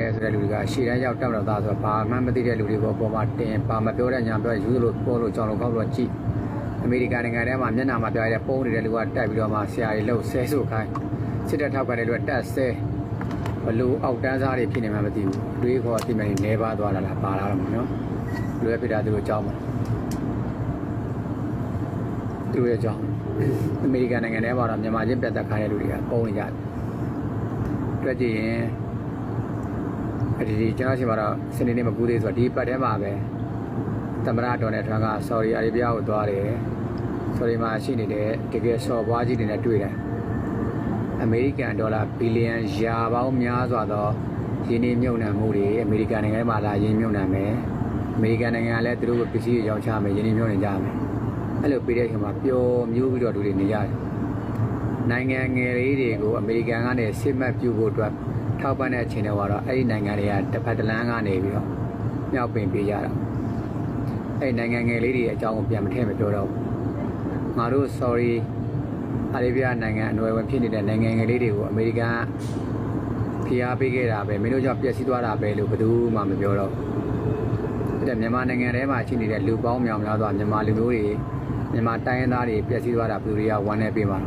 အဲဆိုတဲ့လူတွေကရှေ့တန်းရောက်တက်မလို့သားဆိုတော့ဘာမှမသိတဲ့လူတွေကိုပေါ်မှာတင်ပါမပြောတဲ့ညာပြောယူလို့ပေါ်လို့ကြောင်လို့ကောက်လို့ကြည့်အမေရိကန်နိုင်ငံထဲမှာမျက်နှာမှာပြရတဲ့ပုံနေတဲ့လူကတက်ပြီးတော့မှဆရာကြီးလှုပ်ဆဲဆိုခိုင်းစစ်တပ်ထောက်ခံတဲ့လူကတက်ဆဲဘလို့အောက်တန်းစားတွေဖြစ်နေမှမသိဘူးတွေးခေါ်အတိမနေနေပါသွားတာလားပါလာတော့မနော်လူရဲ့ဖြစ်တာသူတို့ကြောက်မှာသူတို့ရဲ့ကြောက်အမေရိကန်နိုင်ငံထဲမှာတော့မြန်မာချင်းပြတ်သက်ခိုင်းတဲ့လူတွေကပုံနေကြတယ်တွေ့ကြည့်ရင်အဲ့ ဒီကျွန်တော်ရှိမှာတော့စနေနေ့မကူသေးဆိုတော့ဒီပတ်ထဲမှာပဲသမရတော်နဲ့ထွန်းကဆော်ဒီအာရေဗျကိုသွားတယ်ဆော်ဒီမှာရှိနေတဲ့တကယ်ဆော်ဘွားကြီးတွေနဲ့တွေ့တယ်အမေရိကန်ဒေါ်လာဘီလီယံရာပေါင်းများစွာသောရင်းနှီးမြှုပ်နှံမှုတွေအမေရိကန်နိုင်ငံမှာလာရင်းမြှုပ်နှံမယ်အမေရိကန်နိုင်ငံကလည်းသူတို့ပစ္စည်းတွေရောင်းချမယ်ရင်းနှီးမြှုပ်နှံကြမယ်အဲ့လိုပြီးတဲ့အခါမှာပျော်မျိုးပြီးတော့လူတွေနေရတယ်နိုင်ငံငယ်လေးတွေကိုအမေရိကန်ကနေစစ်မှတ်ပြုဖို့အတွက် ထောက်ပံ့တဲ့အချိန်တွေကတော့အဲ့ဒီနိုင်ငံတွေကတစ်ဖက်တစ်လမ်းကနေပြီးတော့မြောက်ပင်ပေးကြတာအဲ့ဒီနိုင်ငံငယ်လေးတွေအကြောင်းကိုပြန်မထည့်မပြောတော့ဘူးငါတို့ sorry အာရေဗျနိုင်ငံအနွယ်ဝင်ဖြစ်နေတဲ့နိုင်ငံငယ်လေးတွေကိုအမေရိကန်ဖိအားပေးခဲ့တာပဲမင်းတို့ကြောင့်ပျက်စီးသွားတာပဲလို့ဘယ်သူမှမပြောတော့ဘူးအဲ့ဒါမြန်မာနိုင်ငံထဲမှာရှိနေတဲ့လူပေါင်းများများစွာမြန်မာလူမျိုးတွေမြန်မာတိုင်းရင်းသားတွေပျက်စီးသွားတာဘယ်သူတွေကဝမ်းနေပေးမှာ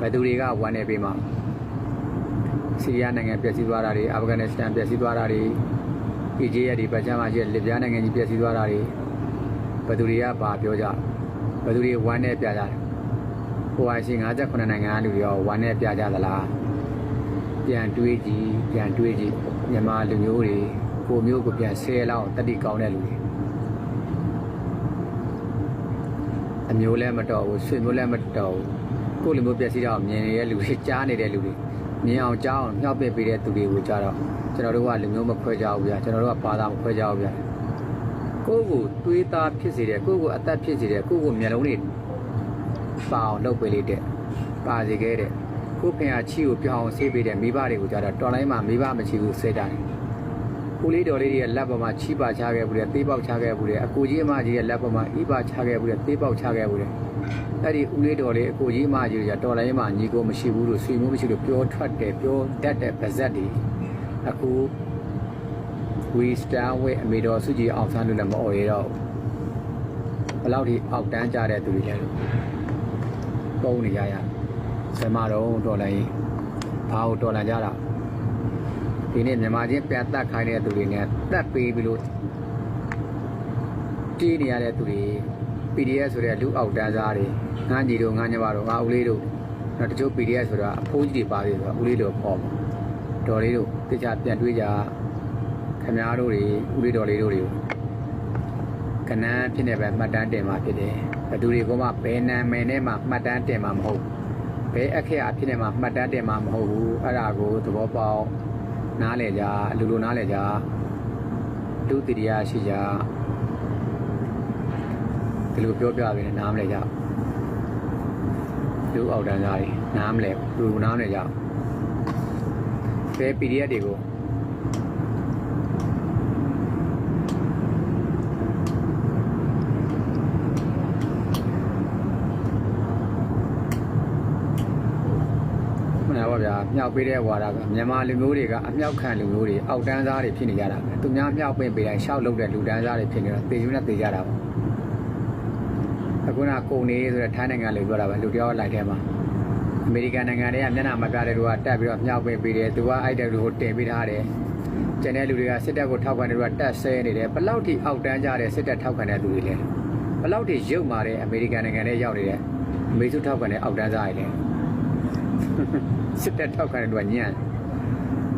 ဘယ်သူတွေကဝမ်းနေပေးမှာ ဆီးရီးယားနိုင်ငံပျက်စီးသွားတာတွေအာဖဂန်နစ္စတန်ပျက်စီးသွားတာတွေအီဂျစ်ရဲ့ဒီပတ်ချမ်းမှာရှိတဲ့လစ်ဗျားနိုင်ငံကြီးပျက်စီးသွားတာတွေဘယ်သူတွေကဘာပြောကြဘယ်သူတွေဝမ်းနဲ့ပြကြတယ်ဟိုဟာရှိ58နိုင်ငံကလူတွေရောဝမ်းနဲ့ပြကြသလားပြန်တွေးကြည့်ပြန်တွေးကြည့်မြန်မာလူမျိုးတွေကိုမျိုးကိုပြန်ဆဲလောက်တတိကောင်းတဲ့လူတွေအမျိုးလည်းမတော်ဘူးဆွေမျိုးလည်းမတော်ဘူးကိုယ့်လူမျိုးပျက်စီးတော့မြင်နေတဲ့လူတွေကြားနေတဲ့လူတွေ မြင်အောင်ကြားအောင်မြှောက်ပစ်ပေးတဲ့သူတွေကိုကြတော့ကျွန်တော်တို့ကလူမျိုးမခွဲကြဘူးဗျာကျွန်တော်တို့ကဘာသာမခွဲကြဘူးဗျာကိုယ့်ကိုတွေးသားဖြစ်စေတဲ့ကိုယ့်ကိုအသက်ဖြစ်စေတဲ့ကိုယ့်ကိုမျက်လုံးတွေပါအောင်လုပ်ပေးလိုက်တဲ့ပါစေခဲ့တဲ့ကိုယ့်ဖင်ဟာချီကိုပြောင်းအောင်ဆေးပေးတဲ့မိဘတွေကိုကြတော့တော်လိုင်းမှာမိဘမချီဘူးစေတာတယ် ကိုလေးတော်လေးတွေရဲ့လက်ပေါ်မှာချီပါချခဲ့ဘူးတဲ့သေးပေါက်ချခဲ့ဘူးတဲ့အကိုကြီးအမကြီးရဲ့လက်ပေါ်မှာဤပါချခဲ့ဘူးတဲ့သေးပေါက်ချခဲ့ဘူးတဲ့အဲ့ဒီဦးလေးတော်လေးအကိုကြီးမကြီးတွေကတော်လိုင်းမှာညီကိုမရှိဘူးလို့ဆွေမျိုးမရှိလို့ပြောထွက်တယ်ပြောတတ်တဲ့ပါဇက်တွေအခု we stand with အမေတော်စုကြည်အောင်ဆန်းလို့လည်းမអော်ရတော့ဘယ်လောက်ထိအောက်တန်းကြတဲ့သူတွေလဲလို့ပုံနေကြရဆယ်မတော့တော်လိုင်းဘာကိုတော်လန်ကြတာ ဒီနေ့မြန်မာချင်းပြန်တတ်ခိုင်းတဲ့သူတွေနဲ့တတ်ပေးပြီးလို့တီးနေရတဲ့သူတွေ PDF ဆိုတဲ့လူအောက်တန်းစားတွေငန်းကြီးတို့ငန်းညမတို့ငါဦးလေးတို့နောက်တချို့ PDF ဆိုတာအဖိုးကြီးတွေပါသေးဆိုတော့ဦးလေးတို့ပေါ့မှာတော်လေးတို့တခြားပြန်တွေးကြခမားတို့တွေဦးလေးတော်လေးတို့တွေကိုကနန်းဖြစ်နေပဲမှတ်တမ်းတင်มาဖြစ်တယ်ဘယ်သူတွေကမှဘယ်နာမည်နဲ့မှမှတ်တမ်းတင်มาမဟုတ်ဘယ်အခက်အဖြစ်နေမှမှတ်တမ်းတင်มาမဟုတ်ဘူးအဲ့ဒါကိုသဘောပေါက် နားလေကြလူလူနားလေကြလူတည်ရရှိကြဒီလိုပြောပြပေးနေနားမလဲကြဘူးလူအောက်တန်းသားတွေနားမလဲလူနားမလဲကြဘူးဘယ် PDF တွေကို မနာပါဗျာမြောက်ပေးတဲ့ဝါဒကမြန်မာလူမျိုးတွေကအမြောက်ခံလူမျိုးတွေအောက်တန်းသားတွေဖြစ်နေကြတာပဲသူများမြောက်ပင့်ပေးတိုင်းရှောက်လုပ်တဲ့လူတန်းသားတွေဖြစ်နေတော့တေယူနဲ့တေကြတာပါအခုနကုန်နေဆိုတဲ့ထိုင်းနိုင်ငံလေးပြောတာပဲလူတယောက်လိုက်ထဲမှာအမေရိကန်နိုင်ငံတွေကမျက်နှာမကတဲ့လူကတက်ပြီးတော့မြှောက်ပေးပေးတယ်သူကအိုက်တဲ့လူကိုတင်ပေးထားတယ်ကျန်တဲ့လူတွေကစစ်တပ်ကိုထောက်ခံတဲ့လူကတက်ဆဲနေတယ်ဘလောက်ထိအောက်တန်းကြတဲ့စစ်တပ်ထောက်ခံတဲ့လူတွေလဲဘလောက်ထိရုပ်မာတဲ့အမေရိကန်နိုင်ငံတွေရောက်နေတဲ့အမေစုထောက်ခံတဲ့အောက်တန်းစားတွေလဲ စစ်တပ်ထောက်ခံတဲ့လူကညံ့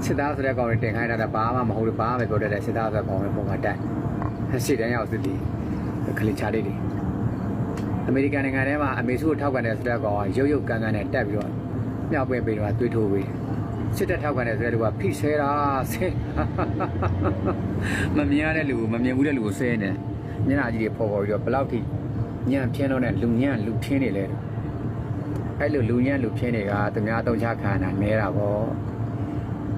စစ်သားဆိုတဲ့ကောင်တွေတင်ခိုင်းတာကဘာမှမဟုတ်ဘူးဘာမှမပြောတတ်တဲ့စစ်သားဆိုတဲ့ကောင်တွေပုံမှန်တက်ရှေ့တန်းရောက်စစ်တီခလီချာလေးတွေအမေရိကန်နိုင်ငံထဲမှာအမေစုကိုထောက်ခံတဲ့ဆိုတဲ့ကောင်ကရုပ်ရုပ်ကန်းကန်းနဲ့တက်ပြီးတော့မြောက်ပင်ပေးတော့တွေးထိုးပြီးစစ်တပ်ထောက်ခံတဲ့ဆိုတဲ့လူကဖိဆဲတာဆဲမမြင်ရတဲ့လူကိုမမြင်ဘူးတဲ့လူကိုဆဲနေမျက်နှာကြီးတွေပေါ်ပေါ်ပြီးတော့ဘယ်လောက်ထိညံ့ဖြင်းတော့တဲ့လူညံ့လူဖြင်းနေလဲ အဲ့လိုလူညံ့လူဖြင်းတွေကသူများတုံချခံတာနဲတာပေါ့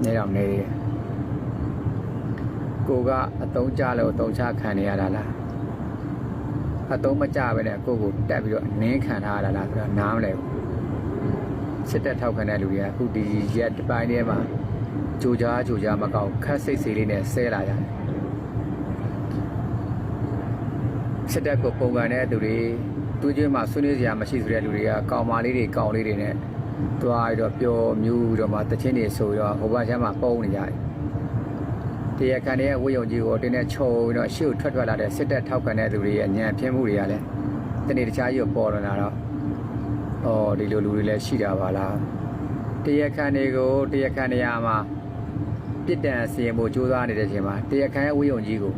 နဲတော့နဲတယ်ကိုကအတုံးကြလို့တုံချခံနေရတာလားအသုံးမကျပဲနဲ့ကိုယ့်ကိုတက်ပြီးတော့နင်းခံထားရတာလားဆိုတော့နားမလဲဘူးစစ်တပ်ထောက်ခံတဲ့လူတွေကအခုဒီရက်တစ်ပိုင်းထဲမှာကြိုကြားကြိုကြားမကောက်ခက်စိတ်စီလေးနဲ့ဆဲလာရတယ်စစ်တပ်ကိုပုံကန်တဲ့သူတွေ သူ့ချင်းမှာဆွေးနွေးစရာမရှိဆိုတဲ့လူတွေကကောင်မလေးတွေကောင်လေးတွေနဲ့သွားပြီးတော့ပျော်မြူးပြီးတော့မှတချင်းတွေဆိုပြီးတော့ဟိုဘက်ချမ်းမှာပုံနေကြတယ်တရားခံတဲ့ဝိယုံကြီးကိုတင်းနဲ့ချုံပြီးတော့ရှေ့ကိုထွက်ထွက်လာတဲ့စစ်တပ်ထောက်ခံတဲ့သူတွေရဲ့ညံပြင်းမှုတွေကလည်းတနေ့တခြားကြီးကိုပေါ်လာတော့အော်ဒီလိုလူတွေလည်းရှိတာပါလားတရားခံတွေကိုတရားခံနေရာမှာပြစ်ဒဏ်စီရင်ဖို့ကြိုးစားနေတဲ့အချိန်မှာတရားခံရဲ့ဝိယုံကြီးကို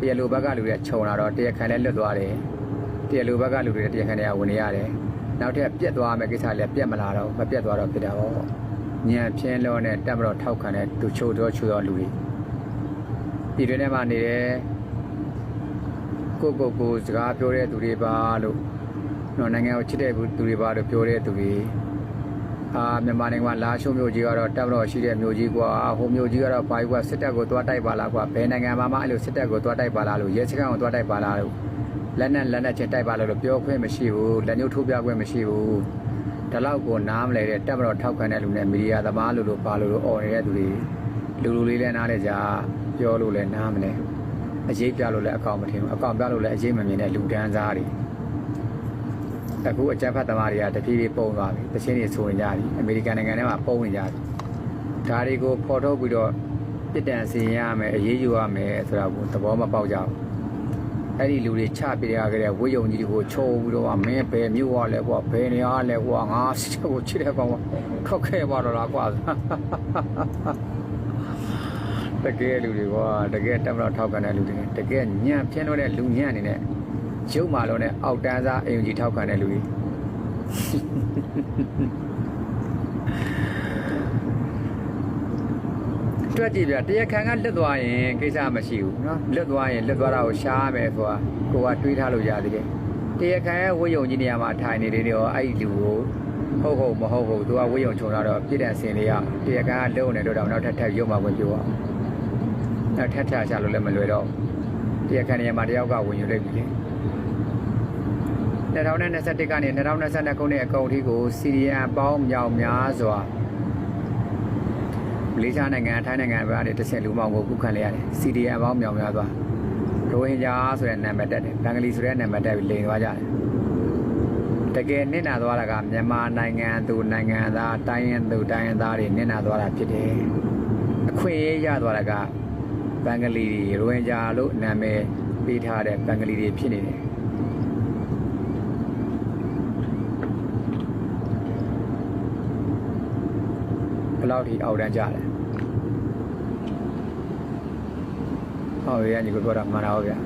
တရားလိုဘက်ကလူတွေခြုံလာတော့တရားခံလည်းလွတ်သွားတယ် တရားလိုဘက်ကလူတွေတရားခံတွေကဝင်နေရတယ်နောက်ထပ်ပြက်သွားမယ်ကိစ္စလည်းပြက်မလာတော့မပြက်သွားတော့ဖြစ်တာပေါ့ညံပြင်းလုံးနဲ့တက်မတော်ထောက်ခံတဲ့သူချိုးတော့ချိုးတော့လူတွေပြည်တွင်းထဲမှာနေတယ်ကိုကိုကိုစကားပြောတဲ့သူတွေပါလို့တော့နိုင်ငံကိုချစ်တဲ့သူတွေပါလို့ပြောတဲ့သူတွေအာမြန်မာနိုင်ငံမှာလာရှုံမျိုးကြီးကတော့တပ်မတော်ရှိတဲ့မျိုးကြီးကွာဟိုမျိုးကြီးကတော့ဘာကြီးကွာစစ်တပ်ကိုသွားတိုက်ပါလားကွာဘယ်နိုင်ငံမှာမှအဲ့လိုစစ်တပ်ကိုသွားတိုက်ပါလားလို့ရဲစခန်းကိုသွားတိုက်ပါလားလို့ လက်နဲ့လက်နဲ့ချင်းတိုက်ပါလို့လို့ပြောခွင့်မရှိဘူးလက်ညှိုးထိုးပြခွင့်မရှိဘူးဒါလောက်ကိုနားမလဲတဲ့တပ်မတော်ထောက်ခံတဲ့လူနဲ့မီဒီယာသမားလို့လို့ပါလို့လို့អော်နေတဲ့သူတွေလူလူလေးလည်းနားလဲကြပြောလို့လည်းနားမလဲအရေးပြလို့လည်းအကောင်မထင်ဘူးအကောင်ပြလို့လည်းအရေးမမြင်တဲ့လူဒန်းစားတွေအခုအကြမ်းဖက်သမားတွေကတဖြည်းဖြည်းပုံသွားပြီတချင်းတွေဆိုနေကြပြီအမေရိကန်နိုင်ငံထဲမှာပုံနေကြပြီဒါတွေကိုဖော်ထုတ်ပြီးတော့ပြစ်ဒဏ်စီရင်ရမယ်အရေးယူရမယ်ဆိုတာကိုသဘောမပေါက်ကြဘူး အဲ့ဒီလူတွေချပြရခဲ့တဲ့ဝိယုံကြီးတွေကိုချုံပြီးတော့မင်းဘယ်မြို့ရလဲကွာဘယ်နေရာလဲကွာငါစစ်ကိုချစ်တဲ့ကောင်ကခောက်ခဲပါတော့လားကွာတကယ်လူတွေကွာတကယ်တက်မတော်ထောက်ကန်တဲ့လူတွေတကယ်ညံ့ပြင်းတော့တဲ့လူညံ့အနေနဲ့ရုပ်မာလုံးနဲ့အောက်တန်းစားအယုံကြီးထောက်ခံတဲ့လူကြီး တွက်ကြည့်ပြတရားခံကလွတ်သွားရင်ကိစ္စမရှိဘူးเนาะလွတ်သွားရင်လွတ်သွားတာကိုရှားမယ်ဆိုတာကိုကတွေးထားလို့ရသေးတယ်တရားခံရဲ့ဝိယုံကြီးနေရာမှာထိုင်နေတယ်တော့အဲ့ဒီလူကိုဟုတ်ဟုတ်မဟုတ်ဟုတ်သူကဝိယုံချုံလာတော့ပြည့်တဲ့ဆင်လေးရတရားခံကလုံနေတော့တော့နောက်ထပ်ထပ်ရုပ်မှာဝင်ပြအောင်နောက်ထပ်ထပ်ချလို့လည်းမလွယ်တော့တရားခံနေရာမှာတယောက်ကဝင်ယူလိုက်ပြီလေ 2021ကနေ2022ခုနှစ်အကုန်အထိကိုစီရီယံပေါင်းမြောင်များစွာမ လေးရှားနိုင်ငံထိုင်းနိုင်ငံဘက်ကနေတစ်ဆင့်လူမောင်ကိုကုခံလိုက်ရတယ်စီရီယံပေါင်းမြောင်များစွာရိုဟင်ဂျာဆိုတဲ့နာမည်တက်တယ်ဘင်္ဂလီဆိုတဲ့နာမည်တက်ပြီးလိန်သွားကြတယ်တကယ်နစ်နာသွားတာကမြန်မာနိုင်ငံသူနိုင်ငံသားတိုင်းရင်းသူတိုင်းရင်းသားတွေနစ်နာသွားတာဖြစ်တယ်အခွင့်အရေးရသွားတာကဘင်္ဂလီတွေရိုဟင်ဂျာလို့နာမည်ပေးထားတဲ့ဘင်္ဂလီတွေဖြစ်နေတယ်ဘယ်လောက်ထိအောက်တန်းကြလဲ ဟောရညီကိုပြောတာမှန်တာဟုတ်ဗျာ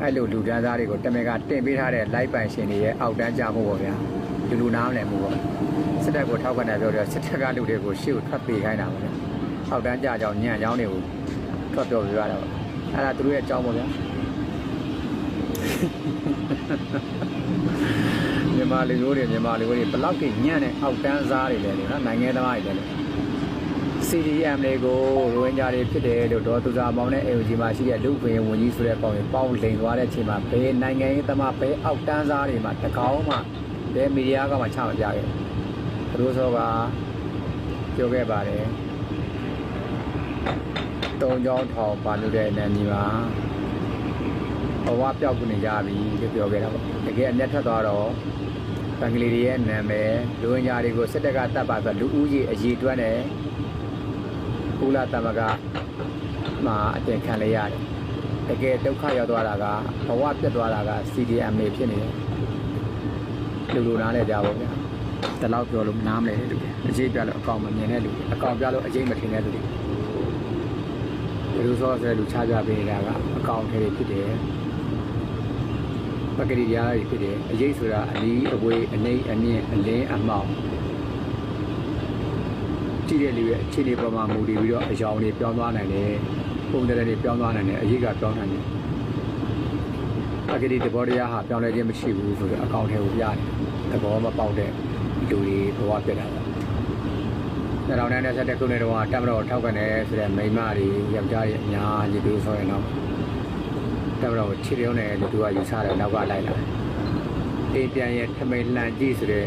အဲ့လိုလူတန်းသားတွေကိုတမင်ကတင်ပေးထားတဲ့ live ပိုင်ရှင်တွေရဲ့အောက်တန်းကြမှုပေါ့ဗျာလူလူနားမလည်မှုပေါ့စစ်တပ်ကိုထောက်ခံတယ်ပြောတော့စစ်တပ်ကလူတွေကိုရှေ့ကိုထွက်ပေးခိုင်းတာပေါ့ဗျာအောက်တန်းကြကြောင်ညံ့ကြောင်တွေကိုထွက်ပြောပြရတာပေါ့အဲ့ဒါသူတို့ရဲ့အကြောင်းပေါ့ဗျာမြန်မာလူမျိုးတွေမြန်မာလူမျိုးတွေဘယ်လောက်ထိညံ့တဲ့အောက်တန်းစားတွေလဲနော်နိုင်ငံသမားတွေလဲ CDM တွေကိုရိုဟင်ဂျာတွေဖြစ်တယ်လို့ဒေါ်သူစာမောင်နဲ့ AOG မှာရှိတဲ့လူ့ခွင့်ရေးဝန်ကြီးဆိုတဲ့ပေါင်းတွေပေါင်းလိန်သွားတဲ့အချိန်မှာဘယ်နိုင်ငံရေးသမားဘယ်အောက်တန်းစားတွေမှာတကောင်းမှဘယ်မီဒီယာကမှချမပြခဲ့ဘူးသူတို့ဆိုကပြောခဲ့ပါတယ်တုံကြောင်းထောင်ပါလို့တဲ့နယ်မြေမှာဘဝပြောက်ကနေကြပြီလို့ပြောခဲ့တာပေါ့တကယ်အမျက်ထွက်သွားတော့ဘင်္ဂလီတွေရဲ့နာမည်လူဝင်ညာတွေကိုစစ်တပ်ကတတ်ပါဆိုလူဦးကြီးအကြီးတွက်နဲ့ ကုလသမဂ္ဂမှာအတင်ခံလိုက်ရတယ်တကယ်ဒုက္ခရောက်သွားတာကဘဝပြတ်သွားတာက CDM တွေဖြစ်နေတယ်လူလူနားလဲကြပါဗျာတလောက်ပြောလို့နားမလဲတဲ့လူတွေအကြီးပြလို့အကောင်မမြင်တဲ့လူတွေအကောင်ပြလို့အကြီးမထင်တဲ့လူတွေဘယ်လိုဆိုဆိုလူချကြပေးနေတာကအကောင်ထဲတွေဖြစ်တယ်ပကတိရားတွေဖြစ်တယ်အရေးဆိုတာအလီအဝေးအနေအမြင့်အလင်းအမှောင် ကြည့်တဲ့လူရဲ့အခြေအနေပေါ်မှာမူတည်ပြီးတော့အယောင်တွေပြောင်းသွားနိုင်တယ်ပုံစံတွေပြောင်းသွားနိုင်တယ်အရေးကပြောင်းနိုင်တယ်ပကတိတဘောတရားဟာပြောင်းလဲခြင်းမရှိဘူးဆိုတော့အကောင်ထဲကိုပြတယ်သဘောမပေါက်တဲ့လူတွေဘဝပြတ်တာပါ2021ခုနှစ်တုန်းကတပ်မတော်ထောက်ခံတယ်ဆိုတဲ့မိန်းမတွေယောက်ျားတွေအများကြီးပြီးဆိုရင်တော့တက်မတော်ကိုခြေပြုံးတယ်လို့သူကယူဆတယ်နောက်ကလိုက်လာအိမ်ပြန်ရဲ့ထမိန်လှန်ကြည့်ဆိုတဲ့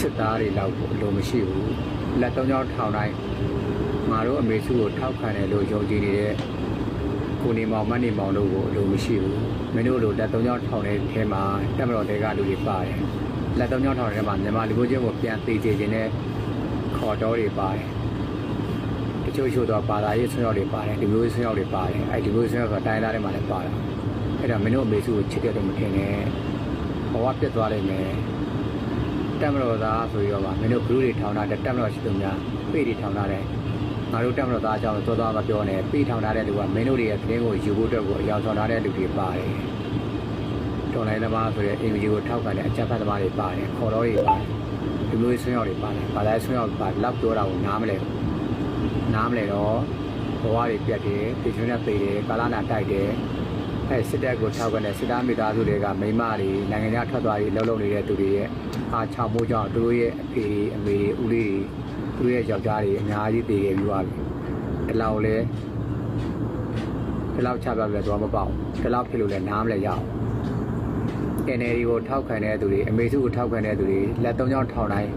စစ်သားတွေလောက်ကိုအလိုမရှိဘူးလက်သုံးချောင်းထောင်တိုင်းငါတို့အမေစုကိုထောက်ခံတယ်လို့ယုံကြည်နေတဲ့ကိုနေမောင်မတ်နေမောင်တို့ကိုအလိုမရှိဘူးမင်းတို့လိုလက်သုံးချောင်းထောင်တဲ့ထဲမှာတက်မတော်တွေကလူတွေပါတယ်လက်သုံးချောင်းထောင်တဲ့ထဲမှာမြန်မာလူမျိုးချင်းကိုပြန်သေးချေခြင်းနဲ့ခေါ်တော်တွေပါတယ်တချို့ချို့တော့ဘာသာရေးဆွေးရောက်တွေပါတယ်ဒီမျိုးဆွေးရောက်တွေပါတယ်အဲ့ဒီမျိုးဆွေးရောက်ဆိုတိုင်းသားတွေမှာလည်းပါတယ်အဲ့တော့မင်းတို့အမေစုကိုချစ်တယ်လို့မထင်နဲ့ဘဝပြတ်သွားလိမ့်မယ် တက်မတော်သားဆိုပြီးတော့ဗာမင်းတို့ဂရုတွေထောင်တာတဲ့တက်မတော်ရှိသူများပေတွေထောင်တာတဲ့ငါတို့တက်မတော်သားအကြောင်းသောသားမပြောနဲ့ပေထောင်တာတဲ့လူကမင်းတို့တွေရဲ့သတင်းကိုယူဖို့အတွက်ကိုအရောက်ဆောင်ထားတဲ့လူတွေပါတယ်တော်လိုင်းသမားဆိုတဲ့အင်ဂျီကိုထောက်ခံတဲ့အချက်ဖတ်သမားတွေပါတယ်ခေါ်တော်တွေပါတယ်လူမျိုးဆွေးရောက်တွေပါတယ်ဘာသာဆွေးရောက်ပါလောက်ပြောတာကိုနားမလဲနားမလဲတော့ဘဝတွေပြတ်တယ်ပြည်ကျွန်းနဲ့ပေတယ်ကာလနာတိုက်တယ် အဲစစ်တပ်ကိုထောက်ခံတဲ့စစ်သားမိသားစုတွေကမိမတွေနိုင်ငံခြားထွက်သွားပြီးလှုပ်လှုပ်နေတဲ့သူတွေရဲ့အားချောင်မိုးကြောင့်သူတို့ရဲ့အဖေတွေအမေတွေဦးလေးတွေသူတို့ရဲ့ယောက်ျားတွေအများကြီးတည်ခဲ့ပြီးသွားပြီဒီလောက်လဲဒီလောက်ချပြပြတော့မပေါအောင်ဒီလောက်ဖြစ်လို့လဲနားမလဲရအောင် NLD ကိုထောက်ခံတဲ့သူတွေအမေစုကိုထောက်ခံတဲ့သူတွေလက်သုံးချောင်းထောင်တိုင်း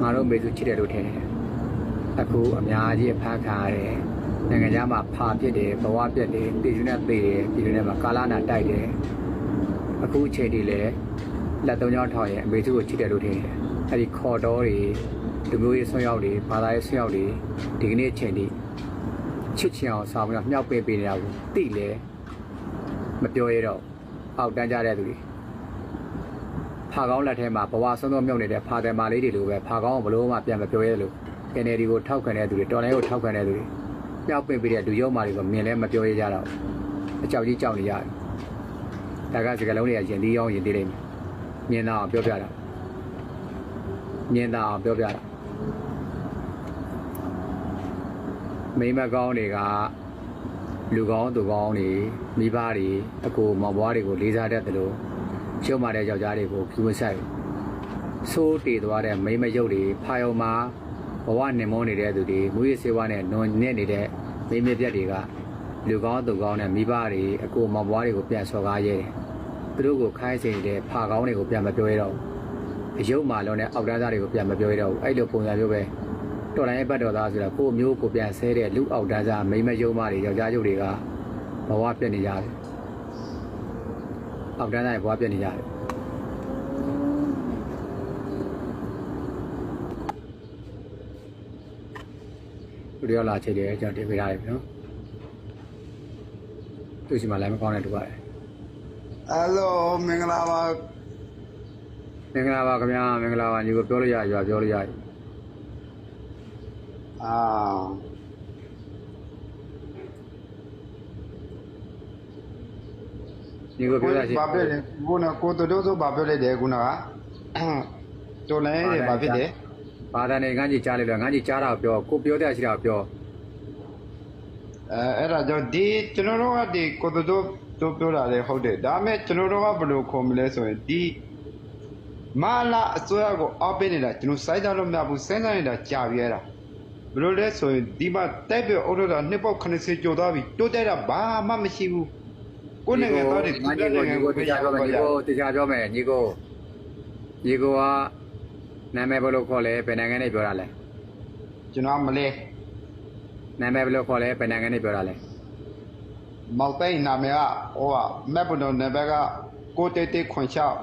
ငါတို့အမေစုချစ်တယ်လို့ထင်တယ်အခုအများကြီးအဖမ်းခံရတယ် နိုင်ငံခြားမှာဖာပြစ်တယ်ဘဝပြစ်တယ်ပြည်တွင်းနဲ့သေတယ်ပြည်တွင်းနဲ့မှာကာလနာတိုက်တယ်အခုအချိန်ဒီလေလက်သုံးချောင်းထောင်ရင်အမေစုကိုချစ်တယ်လို့ထင်တယ်။အဲဒီခေါ်တော်တွေလူမျိုးရေးဆွမ်းရောက်တွေဘာသာရေးဆွမ်းရောက်တွေဒီကနေ့အချိန်ဒီချစ်ချင်အောင်ဆောင်ပြီးတော့မြောက်ပေးပေးနေတာကိုသိလေမပြောရတော့အောက်တန်းကြတဲ့သူတွေဖာကောင်းလက်ထဲမှာဘဝဆုံးသောမြုပ်နေတဲ့ဖာတယ်မာလေးတွေလိုပဲဖာကောင်းကိုဘလို့မှပြန်မပြောရလို့ NLD ကိုထောက်ခံတဲ့သူတွေတော်လိုင်းကိုထောက်ခံတဲ့သူတွေ မြောက်ပေးပေးတဲ့လူရုံမာတွေကိုမြင်လဲမပြောရကြတော့အကြောက်ကြီးကြောက်နေရတယ်ဒါကစကလုံးတွေကရင်သီးအောင်ရင်သေးလိမ့်မယ်မြင်တာအောင်ပြောပြတာမြင်တာအောင်ပြောပြတာမိမကောင်းတွေကလူကောင်းသူကောင်းတွေမိဘတွေအကိုမောင်ဘွားတွေကိုလေးစားတတ်တယ်လို့ရှုံးမာတဲ့ယောက်ျားတွေကိုဖြူမဆိုင်ဆိုးတည်သွားတဲ့မိမရုပ်တွေဖာယုံမှာ ဘဝနှင်မုန်းနေတဲ့သူတွေမူရစေဝါနဲ့နွန်နေနေတဲ့မိမပြက်တွေကလူကောင်းသူကောင်းနဲ့မိဘတွေအကိုမောင်ဘွားတွေကိုပြန်ဆော်ကားရဲတယ်သူတို့ကိုခိုင်းစေတဲ့ဖာကောင်းတွေကိုပြန်မပြောရတော့ဘူးအယုတ်မာလုံးနဲ့အောက်တန်းသားတွေကိုပြန်မပြောရတော့ဘူးအဲ့လိုပုံစံမျိုးပဲတော်လိုင်းရဲ့ဘတ်တော်သားဆိုတာကိုယ့်မျိုးကိုပြန်ဆဲတဲ့လူအောက်တန်းသားမိမယုံမတွေယောက်ျားယုတ်တွေကဘဝပြည့်နေကြတယ်အောက်တန်းသားတွေဘဝပြည့်နေကြတယ် သူတို့ရောက်လာချိန်တယ်ကျွန်တော်တင်ပေးထားတယ်နော်သူရှိမှလည်းမကောင်းတဲ့တူပါတယ်ဟယ်လိုမင်္ဂလာပါမင်္ဂလာပါခင်ဗျာမင်္ဂလာပါညီကိုပြောလို့ရရွာပြောလို့ရတယ်အာညီကိုပြောရစီဘာဖြစ်လဲခုနကိုတို့တို့ဆိုဘာပြောလိုက်တယ်ခုနကတော်လဲတယ်ဘာဖြစ်တယ် ဘာသာနဲ့ငန်းကြီးကြားလိုက်တော့ငန်းကြီးကြားတာကိုပြောကိုပြောတဲ့ရှိတာကိုပြောအဲအဲ့ဒါကြောင့်ဒီကျွန်တော်တို့ကဒီကိုတို့တို့တို့ပြောတာလေဟုတ်တယ်ဒါပေမဲ့ကျွန်တော်တို့ကဘယ်လိုခေါ်မလဲဆိုရင်ဒီမာလာအစိုးရကိုအောက်ပေးနေတာကျွန်တော်စိုက်ကြလို့မရဘူးစဉ်းစားနေတာကြာပြီအဲ့ဒါဘယ်လိုလဲဆိုရင်ဒီမှာတိုက်ပြအုပ်တော့တာနှစ်ပေါက်80ကျော်သွားပြီတိုးတက်တာဘာမှမရှိဘူးကိုယ်နိုင်ငံသားတွေငန်းကြီးကိုညီကိုတရားပြောမယ်ညီကိုတရားပြောမယ်ညီကိုညီကိုက နာမည်ဘယ်လိုခေါ်လဲဘယ်နိုင်ငံနဲ့ပြောတာလဲကျွန်တော်မလဲနာမည်ဘယ်လိုခေါ်လဲဘယ်နိုင်ငံနဲ့ပြောတာလဲမောက်သိန်းနာမည်ကဟိုကမက်ပဒွန်နယ်ဘက်ကကိုတေတေခွန်ချောက်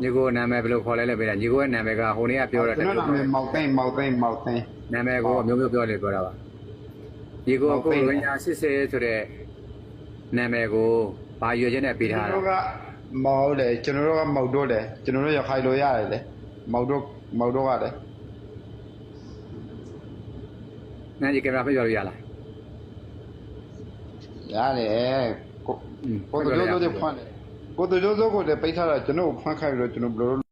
ညီကိုနာမည်ဘယ်လိုခေါ်လဲလဲပြောတာညီကိုရဲ့နာမည်ကဟိုနေ့ကပြောတာတကျွန်တော်နာမည်မောက်သိန်းမောက်သိန်းမောက်သိန်းနာမည်ကိုအမျိုးမျိုးပြောလေပြောတာပါညီကိုကိုရညာစစ်စစ်ဆိုတဲ့နာမည်ကိုဘာရွေချက်နဲ့ပေးကျွန်ထားတာတော်က မောက်တယ်ကျွန်တော်တို့ကမောက်တော့တယ်ကျွန်တော်တို့ရခိုင်လိုရတယ်လေမောက်တော့မောက်တော့ကလည်းငန်းကြီးကင်မရာဖိတ်ပြောလို့ရလားရတယ်ကိုကိုတို့တို့တွေဖွင့်တယ်ကိုတို့တို့ကိုလည်းပိတ်ထားတာကျွန်တော်ကိုဖွင့်ခိုင်းပြီးတော့ကျွန်တော်ဘယ်လို